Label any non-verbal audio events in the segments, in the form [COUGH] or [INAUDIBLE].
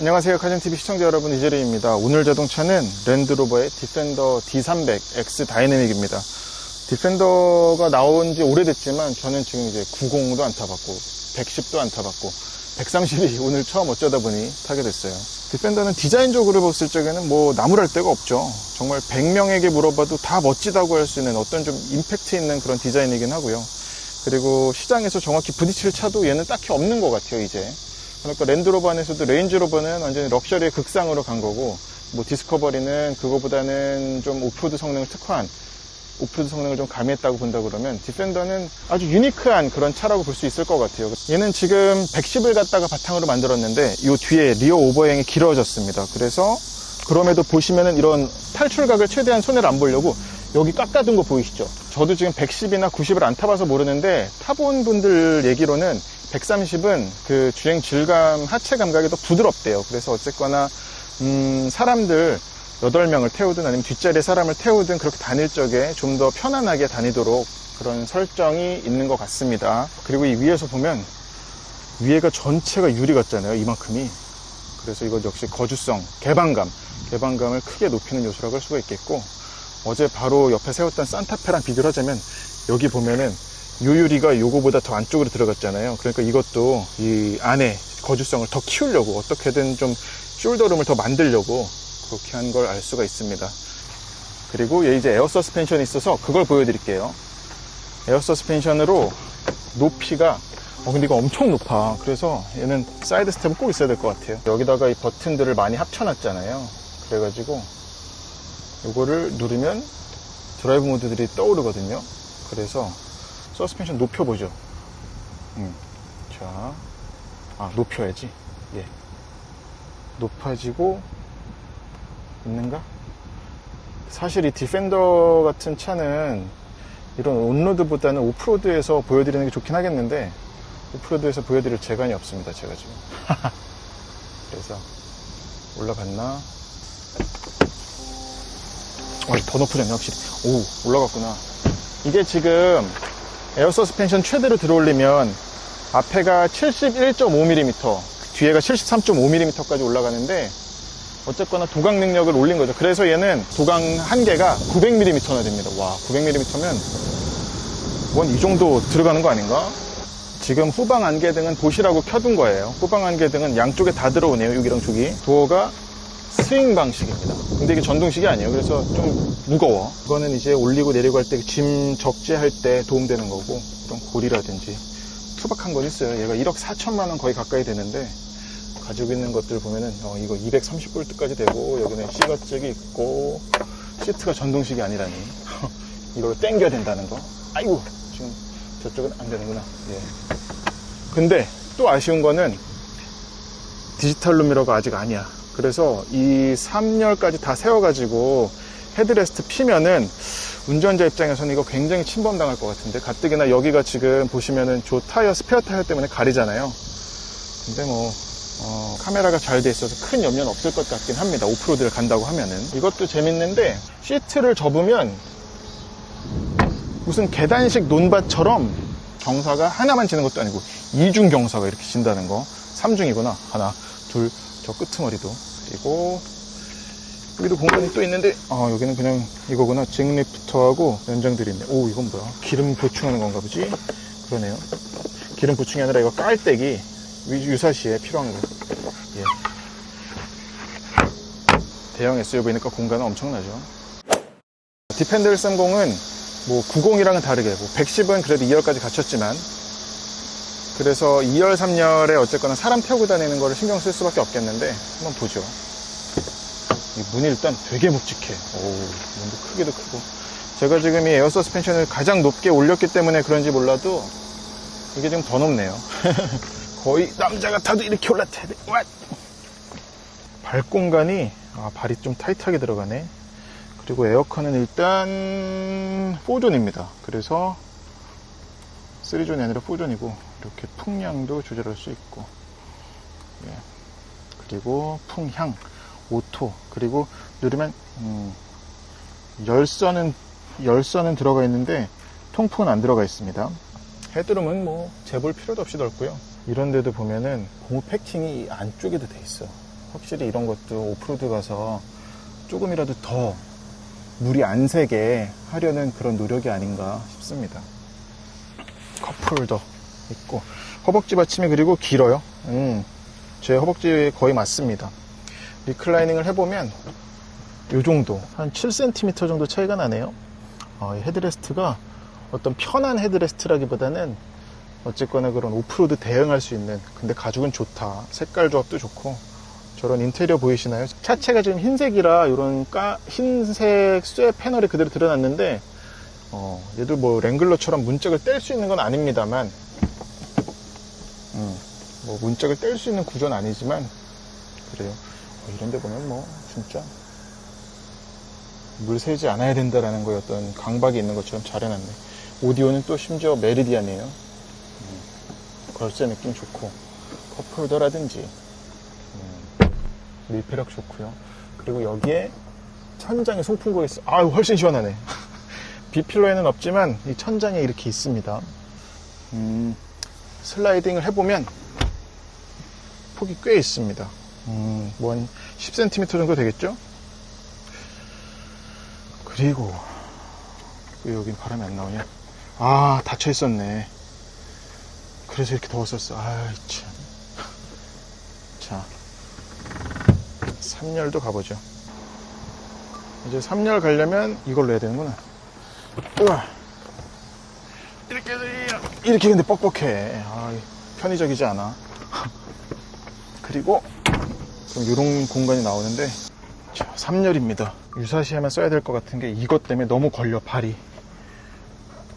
안녕하세요. 카전TV 시청자 여러분, 이재리입니다. 오늘 자동차는 랜드로버의 디펜더 D300 X 다이내믹입니다. 디펜더가 나온 지 오래됐지만 저는 지금 이제 90도 안 타봤고 110도 안 타봤고 130이 오늘 처음 어쩌다 보니 타게 됐어요. 디펜더는 디자인적으로 봤을 적에는 뭐 나무랄 데가 없죠. 정말 100명에게 물어봐도 다 멋지다고 할 수 있는 어떤 좀 임팩트 있는 그런 디자인이긴 하고요. 그리고 시장에서 정확히 부딪힐 차도 얘는 딱히 없는 것 같아요, 이제. 그러니까 랜드로버 안에서도 레인지로버는 완전히 럭셔리의 극상으로 간 거고, 뭐 디스커버리는 그거보다는 좀 오프로드 성능을 특화한 오프로드 성능을 좀 가미했다고 본다 그러면 디펜더는 아주 유니크한 그런 차라고 볼 수 있을 것 같아요. 얘는 지금 110을 갖다가 바탕으로 만들었는데 이 뒤에 리어 오버행이 길어졌습니다. 그래서 그럼에도 보시면은 이런 탈출각을 최대한 손해를 안 보려고 여기 깎아둔 거 보이시죠? 저도 지금 110이나 90을 안 타봐서 모르는데 타본 분들 얘기로는 130은 그 주행 질감, 하체 감각이 더 부드럽대요. 그래서 어쨌거나 음, 사람들 8명을 태우든 아니면 뒷자리에 사람을 태우든 그렇게 다닐 적에 좀 더 편안하게 다니도록 그런 설정이 있는 것 같습니다. 그리고 이 위에서 보면 위에가 전체가 유리 같잖아요. 이만큼이. 그래서 이것 역시 거주성, 개방감, 개방감을 크게 높이는 요소라고 할 수가 있겠고 어제 바로 옆에 세웠던 산타페랑 비교를 하자면 여기 보면은 요 유리가 요거보다 더 안쪽으로 들어갔잖아요. 그러니까 이것도 이 안에 거주성을 더 키우려고 어떻게든 좀 숄더룸을 더 만들려고 그렇게 한 걸 알 수가 있습니다. 그리고 얘 이제 에어 서스펜션이 있어서 그걸 보여드릴게요. 에어 서스펜션으로 높이가 어 근데 이거 엄청 높아. 그래서 얘는 사이드 스텝은 꼭 있어야 될 것 같아요. 여기다가 이 버튼들을 많이 합쳐놨잖아요. 그래가지고 이거를 누르면 드라이브 모드들이 떠오르거든요. 그래서 서스펜션 높여보죠. 음. 자, 아 높여야지. 예. 높아지고 있는가? 사실 이 디펜더 같은 차는 이런 온로드보다는 오프로드에서 보여드리는 게 좋긴 하겠는데 오프로드에서 보여드릴 재간이 없습니다. 제가 지금. [LAUGHS] 그래서 올라갔나? 어, 더 높아졌네 확실히. 오 올라갔구나. 이게 지금 에어 서스펜션 최대로 들어올리면 앞에가 71.5mm, 뒤에가 73.5mm까지 올라가는데 어쨌거나 도강 능력을 올린 거죠. 그래서 얘는 도강 한계가 900mm나 됩니다. 와, 900mm면 뭔 이 정도 들어가는 거 아닌가? 지금 후방 안개등은 보시라고 켜둔 거예요. 후방 안개등은 양쪽에 다 들어오네요. 여기랑 저기. 도어가 스윙 방식입니다. 근데 이게 전동식이 아니에요. 그래서 좀 무거워. 이거는 이제 올리고 내리고 할 때 짐 적재할 때 도움되는 거고 이런 고리라든지 투박한 건 있어요. 얘가 1억 4천만 원 거의 가까이 되는데 가지고 있는 것들 보면은 어, 이거 230볼트까지 되고 여기는 C가잭이 있고 시트가 전동식이 아니라니 [LAUGHS] 이걸 땡겨야 된다는 거 아이고 지금 저쪽은 안 되는구나 예. 근데 또 아쉬운 거는 디지털 루미러가 아직 아니야 그래서 이 3열까지 다 세워가지고 헤드레스트 피면은 운전자 입장에서는 이거 굉장히 침범당할 것 같은데 가뜩이나 여기가 지금 보시면은 저 타이어 스페어 타이어 때문에 가리잖아요 근데 뭐 어, 카메라가 잘 돼 있어서 큰 염려는 없을 것 같긴 합니다. 오프로드를 간다고 하면은. 이것도 재밌는데, 시트를 접으면 무슨 계단식 논밭처럼 경사가 하나만 지는 것도 아니고, 이중 경사가 이렇게 진다는 거. 삼중이구나. 하나, 둘, 저 끄트머리도. 그리고, 여기도 공간이 또 있는데, 아, 여기는 그냥 이거구나. 잭리프터하고 연장들이 있네. 오, 이건 뭐야? 기름 보충하는 건가 보지? 그러네요. 기름 보충이 아니라 이거 깔때기. 유사시에 필요한 거. 예. 대형 SUV니까 공간은 엄청나죠. 디펜더 130은 뭐 90이랑은 다르게 뭐 110은 그래도 2열까지 갖췄지만 그래서 2열, 3열에 어쨌거나 사람 태우고 다니는 거를 신경 쓸 수밖에 없겠는데 한번 보죠. 이 문이 일단 되게 묵직해. 오, 문도 크기도 크고. 제가 지금 이 에어 서스펜션을 가장 높게 올렸기 때문에 그런지 몰라도 이게 지금 더 높네요. [LAUGHS] 거의 남자가 타도 이렇게 올라타야 돼. 왓! 발 공간이 아, 발이 좀 타이트하게 들어가네. 그리고 에어컨은 일단 4존입니다. 그래서 3존이 아니라 4존이고 이렇게 풍량도 조절할 수 있고 예. 그리고 풍향 오토 그리고 누르면 음, 열선은 열선은 들어가 있는데 통풍은 안 들어가 있습니다. 헤드룸은 뭐 재볼 필요도 없이 넓고요. 이런 데도 보면은 고무 패킹이 안쪽에도 돼 있어. 확실히 이런 것도 오프로드 가서 조금이라도 더 물이 안 새게 하려는 그런 노력이 아닌가 싶습니다. 컵홀더 있고 허벅지 받침이 그리고 길어요. 음, 제 허벅지에 거의 맞습니다. 리클라이닝을 해보면 이 정도 한 7cm 정도 차이가 나네요. 어, 이 헤드레스트가 어떤 편한 헤드레스트라기보다는 어쨌거나 그런 오프로드 대응할 수 있는 근데 가죽은 좋다. 색깔 조합도 좋고 저런 인테리어 보이시나요? 차체가 지금 흰색이라 이런 까, 흰색 쇠 패널이 그대로 드러났는데 어, 얘도 뭐 랭글러처럼 문짝을 뗄 수 있는 건 아닙니다만 음, 뭐 문짝을 뗄 수 있는 구조는 아니지만 그래요. 어, 이런 데 보면 뭐 진짜 물 새지 않아야 된다라는 거에 어떤 강박이 있는 것처럼 잘 해놨네. 오디오는 또 심지어 메리디안이에요. 음, 걸쇠 느낌 좋고 컵홀더라든지 음, 밀폐력 좋고요. 그리고 여기에 천장에 송풍구가 있어. 아유 훨씬 시원하네. [LAUGHS] 비필러에는 없지만 이 천장에 이렇게 있습니다. 음, 슬라이딩을 해보면 폭이 꽤 있습니다. 음, 뭐한 10cm 정도 되겠죠? 그리고 왜 여긴 바람이 안 나오냐? 아 닫혀 있었네. 그래서 이렇게 더웠었어. 아이 참. 자, 3열도 가보죠. 이제 3열 가려면 이걸로 해야 되는구나. 우와. 이렇게 근데 뻑뻑해. 아, 편의적이지 않아. 그리고 이런 공간이 나오는데 자, 3열입니다. 유사시에만 써야 될 것 같은 게 이것 때문에 너무 걸려 발이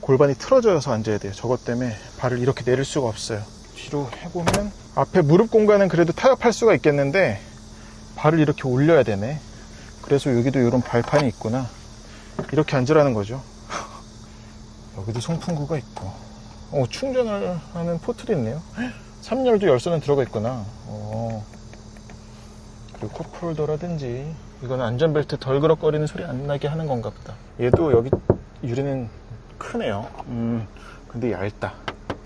골반이 틀어져서 앉아야 돼요. 저것 때문에 발을 이렇게 내릴 수가 없어요. 뒤로 해보면 앞에 무릎 공간은 그래도 타협할 수가 있겠는데 발을 이렇게 올려야 되네. 그래서 여기도 이런 발판이 있구나. 이렇게 앉으라는 거죠. [LAUGHS] 여기도 송풍구가 있고 어, 충전을 하는 포트도 있네요. 3열도 열선은 들어가 있구나. 어. 그리고 컵홀더라든지 이거는 안전벨트 덜 그럭거리는 소리 안 나게 하는 건가 보다. 얘도 여기 유리는 크네요. 음, 근데 얇다.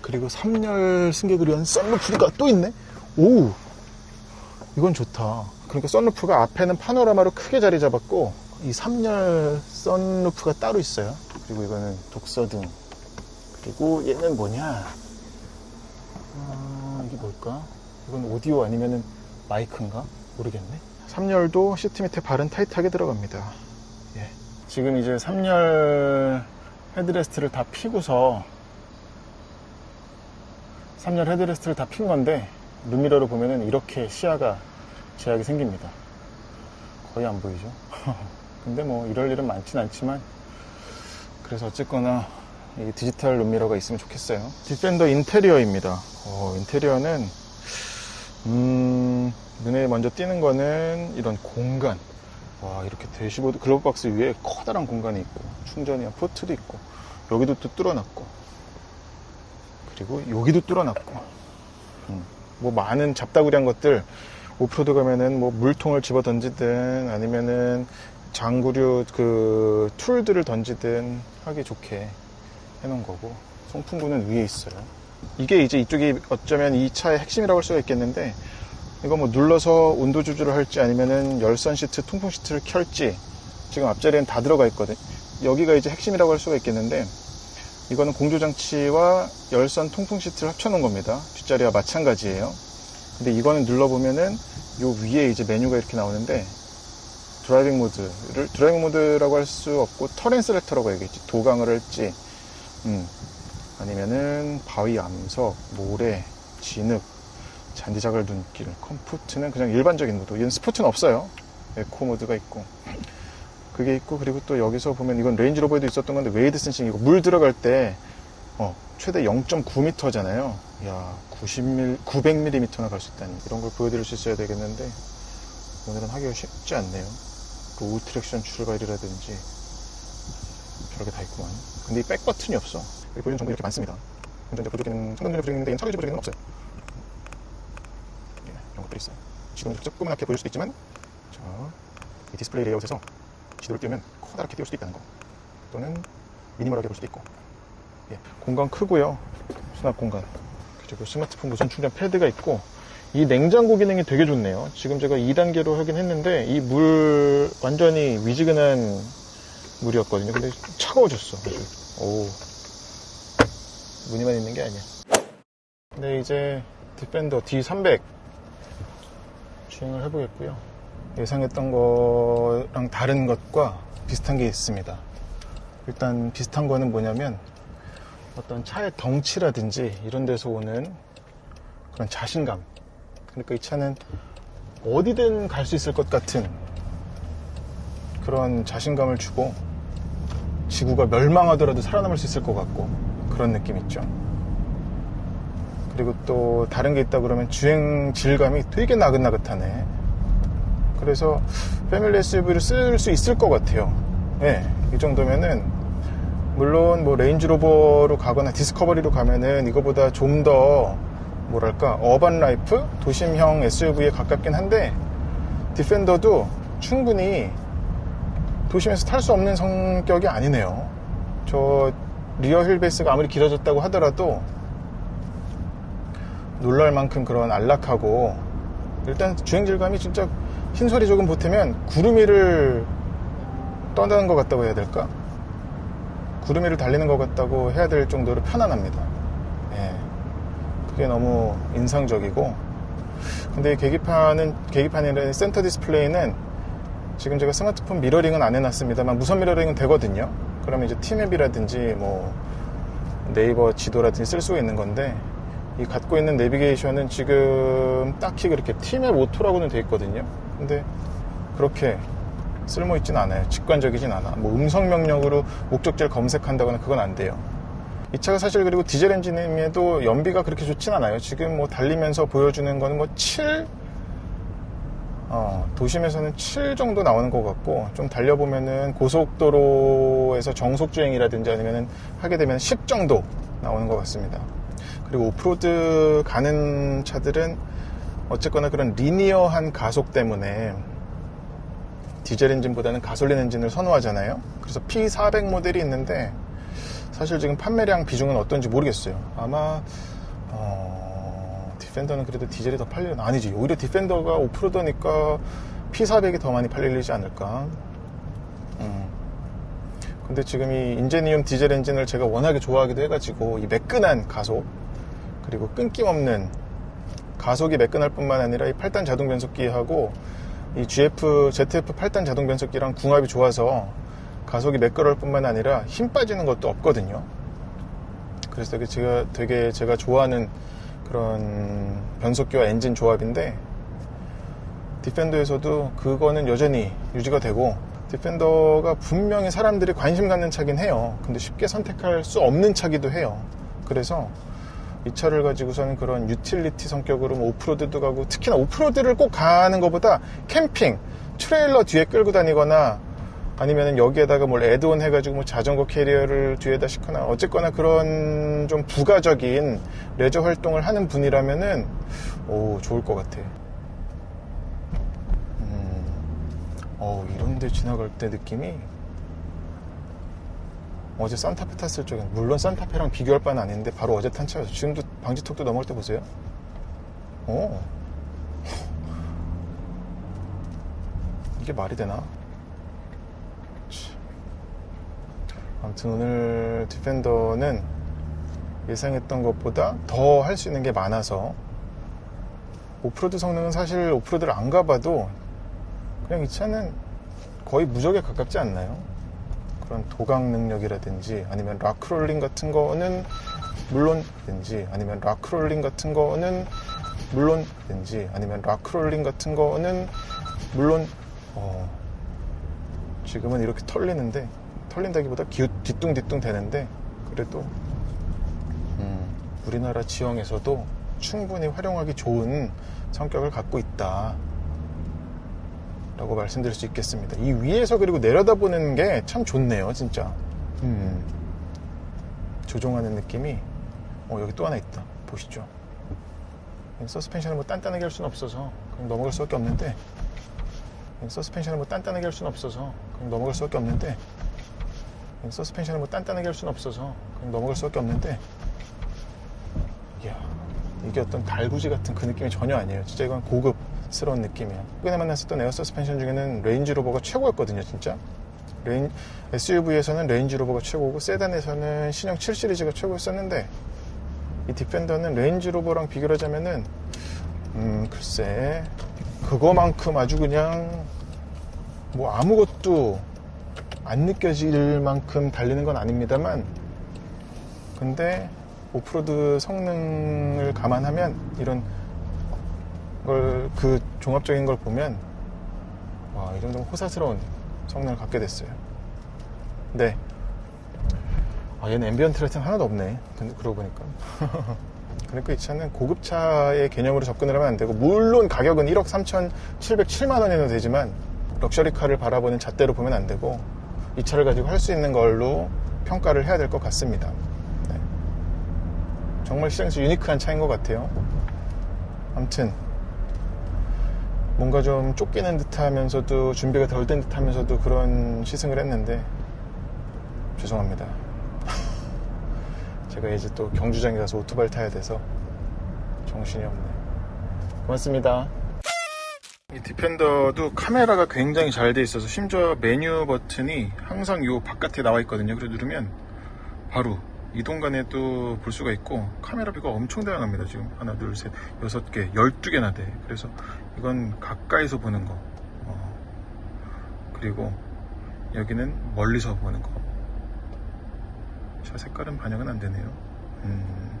그리고 3열 승객을 위한 썬루프가 또 있네? 오 이건 좋다. 그러니까 썬루프가 앞에는 파노라마로 크게 자리 잡았고 이 3열 썬루프가 따로 있어요. 그리고 이거는 독서등 그리고 얘는 뭐냐? 아, 이게 뭘까? 이건 오디오 아니면은 마이크인가? 모르겠네. 3열도 시트 밑에 발은 타이트하게 들어갑니다. 예. 지금 이제 3열 헤드레스트를 다 피고서 3열 헤드레스트를 다 핀 건데 룸미러로 보면은 이렇게 시야가 제약이 생깁니다. 거의 안 보이죠? [LAUGHS] 근데 뭐 이럴 일은 많진 않지만 그래서 어쨌거나 이 디지털 룸미러가 있으면 좋겠어요. 디펜더 인테리어입니다. 어, 인테리어는 음, 눈에 먼저 띄는 거는 이런 공간. 와 이렇게 대시보드 글로브 박스 위에 커다란 공간이 있고 충전이랑 포트도 있고 여기도 또 뚫어놨고 그리고 여기도 뚫어놨고 음, 뭐 많은 잡다구리한 것들 오프로드 가면은 뭐 물통을 집어 던지든 아니면은 장구류 그 툴들을 던지든 하기 좋게 해놓은 거고 송풍구는 위에 있어요. 이게 이제 이쪽이 어쩌면 이 차의 핵심이라고 할 수가 있겠는데 이거 뭐 눌러서 온도 조절을 할지 아니면은 열선 시트, 통풍 시트를 켤지 지금 앞자리엔 다 들어가 있거든. 여기가 이제 핵심이라고 할 수가 있겠는데 이거는 공조 장치와 열선 통풍 시트를 합쳐 놓은 겁니다. 뒷자리와 마찬가지예요. 근데 이거는 눌러 보면은 요 위에 이제 메뉴가 이렇게 나오는데 드라이빙 모드를 드라이빙 모드라고 할 수 없고 터렌 셀렉터라고 얘기했지 도강을 할지 음, 아니면은 바위 암석 모래 진흙 잔디자갈 눈길 컴포트는 그냥 일반적인 모드. 얘는 스포츠는 없어요. 에코 모드가 있고. 그게 있고 그리고 또 여기서 보면 이건 레인지로버에도 있었던 건데 웨이드 센싱 이고 물 들어갈 때 어, 최대 0.9m잖아요. 야 90mm 900mm나 갈 수 있다니. 이런 걸 보여드릴 수 있어야 되겠는데 오늘은 하기가 쉽지 않네요. 로우 트랙션 출발이라든지 별게 다 있구만. 근데 이 백 버튼이 없어. 여기 보이는 정보 이렇게 많습니다. 운전자 성능률 보조기능인데 얘는 차로지 보조기능은 없어요. 예, 이런 것들이 있어요. 지금 조그맣게 보일 수도 있지만, 자, 이 디스플레이 레이아웃에서 지도를 띄우면 커다랗게 띄울 수도 있다는 거. 또는 미니멀하게 볼 수도 있고. 예, 공간 크고요. 수납 공간. 그리고 스마트폰 무선 충전 패드가 있고, 이 냉장고 기능이 되게 좋네요. 지금 제가 2단계로 하긴 했는데 이 물 완전히 미지근한 물이었거든요. 근데 차가워졌어. 아주. 오. 무늬만 있는 게 아니야. 네, 이제 디펜더 D300 주행을 해보겠고요. 예상했던 거랑 다른 것과 비슷한 게 있습니다. 일단 비슷한 거는 뭐냐면 어떤 차의 덩치라든지 이런 데서 오는 그런 자신감. 그러니까 이 차는 어디든 갈 수 있을 것 같은 그런 자신감을 주고 지구가 멸망하더라도 살아남을 수 있을 것 같고 그런 느낌 있죠. 그리고 또 다른 게 있다 그러면 주행 질감이 되게 나긋나긋하네. 그래서 패밀리 SUV를 쓸 수 있을 것 같아요. 예, 이 정도면은 물론 뭐 레인지로버로 가거나 디스커버리로 가면은 이거보다 좀 더 뭐랄까 어반 라이프 도심형 SUV에 가깝긴 한데 디펜더도 충분히 도심에서 탈 수 없는 성격이 아니네요. 저 리어 휠 베이스가 아무리 길어졌다고 하더라도 놀랄 만큼 그런 안락하고 일단 주행 질감이 진짜 흰소리 조금 보태면 구름 위를 떠나는 것 같다고 해야 될까? 구름 위를 달리는 것 같다고 해야 될 정도로 편안합니다. 예. 그게 너무 인상적이고 근데 이 계기판은 계기판이나 센터 디스플레이는 지금 제가 스마트폰 미러링은 안 해놨습니다만 무선 미러링은 되거든요. 그러면 이제 티맵이라든지 뭐 네이버 지도라든지 쓸 수가 있는 건데 이 갖고 있는 내비게이션은 지금 딱히 그렇게 티맵 오토라고는 돼 있거든요. 근데 그렇게 쓸모 있진 않아요. 직관적이진 않아. 뭐 음성 명령으로 목적지를 검색한다거나 그건 안 돼요. 이 차가 사실 그리고 디젤 엔진임에도 연비가 그렇게 좋진 않아요. 지금 뭐 달리면서 보여주는 거는 뭐 7, 어, 도심에서는 7 정도 나오는 것 같고 좀 달려보면은 고속도로에서 정속주행이라든지 아니면은 하게 되면 10 정도 나오는 것 같습니다. 그리고 오프로드 가는 차들은 어쨌거나 그런 리니어한 가속 때문에 디젤 엔진보다는 가솔린 엔진을 선호하잖아요. 그래서 P400 모델이 있는데 사실 지금 판매량 비중은 어떤지 모르겠어요. 아마 어, 디펜더는 그래도 디젤이 더 팔리나 아니지. 오히려 디펜더가 오프로더니까 P400이 더 많이 팔리지 않을까. 음. 근데 지금 이 인제니움 디젤 엔진을 제가 워낙에 좋아하기도 해가지고 이 매끈한 가속 그리고 끊김없는 가속이 매끈할 뿐만 아니라 이 8단 자동 변속기하고 이 GF, ZF 8단 자동 변속기랑 궁합이 좋아서 가속이 매끄러울 뿐만 아니라 힘 빠지는 것도 없거든요. 그래서 제가, 되게 제가 좋아하는 그런 변속기와 엔진 조합인데 디펜더에서도 그거는 여전히 유지가 되고 디펜더가 분명히 사람들이 관심 갖는 차긴 해요. 근데 쉽게 선택할 수 없는 차기도 해요. 그래서 이 차를 가지고서는 그런 유틸리티 성격으로 뭐 오프로드도 가고 특히나 오프로드를 꼭 가는 것보다 캠핑, 트레일러 뒤에 끌고 다니거나 아니면 여기에다가 뭘 애드온 해가지고 뭐 자전거 캐리어를 뒤에다 싣거나 어쨌거나 그런 좀 부가적인 레저 활동을 하는 분이라면은 오 좋을 것 같아. 음, 어 이런데 지나갈 때 느낌이 어제 산타페 탔을 적에 물론 산타페랑 비교할 바는 아닌데 바로 어제 탄 차여서 지금도 방지턱도 넘을 때 보세요. 어 이게 말이 되나? 아무튼 오늘 디펜더는 예상했던 것보다 더 할 수 있는 게 많아서 오프로드 성능은 사실 오프로드를 안 가봐도 그냥 이 차는 거의 무적에 가깝지 않나요? 그런 도강 능력이라든지 아니면 락크롤링 같은 거는 물론든지 아니면 락크롤링 같은 거는 물론든지 아니면 락크롤링 같은 거는 물론 어, 지금은 이렇게 털리는데 털린다기보다 기웃 뒤뚱뒤뚱 되는데 그래도 음, 우리나라 지형에서도 충분히 활용하기 좋은 성격을 갖고 있다. 라고 말씀드릴 수 있겠습니다. 이 위에서 그리고 내려다보는 게 참 좋네요, 진짜. 음, 조종하는 느낌이, 어, 여기 또 하나 있다. 보시죠. 서스펜션을 뭐 단단하게 할 수는 없어서 그냥 넘어갈 수밖에 없는데, 서스펜션을 뭐 단단하게 할 수는 없어서 그냥 넘어갈 수밖에 없는데, 서스펜션을 뭐 단단하게 할 수는 없어서 그냥 넘어갈 수밖에 없는데, 이야, 이게 어떤 달구지 같은 그 느낌이 전혀 아니에요. 진짜 이건 고급스러운 느낌이에요. 최근에 만났었던 에어 서스펜션 중에는 레인지 로버가 최고였거든요, 진짜. 레인, SUV에서는 레인지 로버가 최고고 세단에서는 신형 7 시리즈가 최고였었는데 이 디펜더는 레인지 로버랑 비교를 하자면은 음 글쎄 그거만큼 아주 그냥 뭐 아무것도 안 느껴질 만큼 달리는 건 아닙니다만 근데 오프로드 성능을 감안하면 이런 걸 그 종합적인 걸 보면 와 이 정도면 호사스러운 성능을 갖게 됐어요. 네. 아 얘는 앰비언트 라이트는 하나도 없네. 근데 그러고 보니까. [LAUGHS] 그러니까 이 차는 고급차의 개념으로 접근을 하면 안 되고 물론 가격은 1억 3,707만 원이나 되지만 럭셔리카를 바라보는 잣대로 보면 안 되고 이 차를 가지고 할 수 있는 걸로 평가를 해야 될 것 같습니다. 네. 정말 시장에서 유니크한 차인 것 같아요. 아무튼 뭔가 좀 쫓기는 듯하면서도 준비가 덜 된 듯하면서도 그런 시승을 했는데 죄송합니다. [LAUGHS] 제가 이제 또 경주장에 가서 오토바이 타야 돼서 정신이 없네. 고맙습니다. 이 디펜더도 카메라가 굉장히 잘 돼 있어서 심지어 메뉴 버튼이 항상 요 바깥에 나와 있거든요. 그래 누르면 바로 이 동간에도 볼 수가 있고 카메라 뷰가 엄청 다양합니다. 지금 하나, 둘, 셋, 여섯 개, 열두 개나 돼. 그래서 이건 가까이서 보는 거. 어, 그리고 여기는 멀리서 보는 거. 차 색깔은 반영은 안 되네요. 음,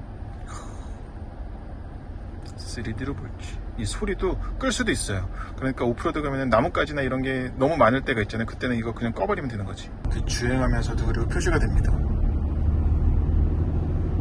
3D로 볼지. 이 소리도 끌 수도 있어요. 그러니까 오프로드 가면은 나뭇가지나 이런 게 너무 많을 때가 있잖아요. 그때는 이거 그냥 꺼버리면 되는 거지. 그 주행하면서도 그리고 표시가 됩니다.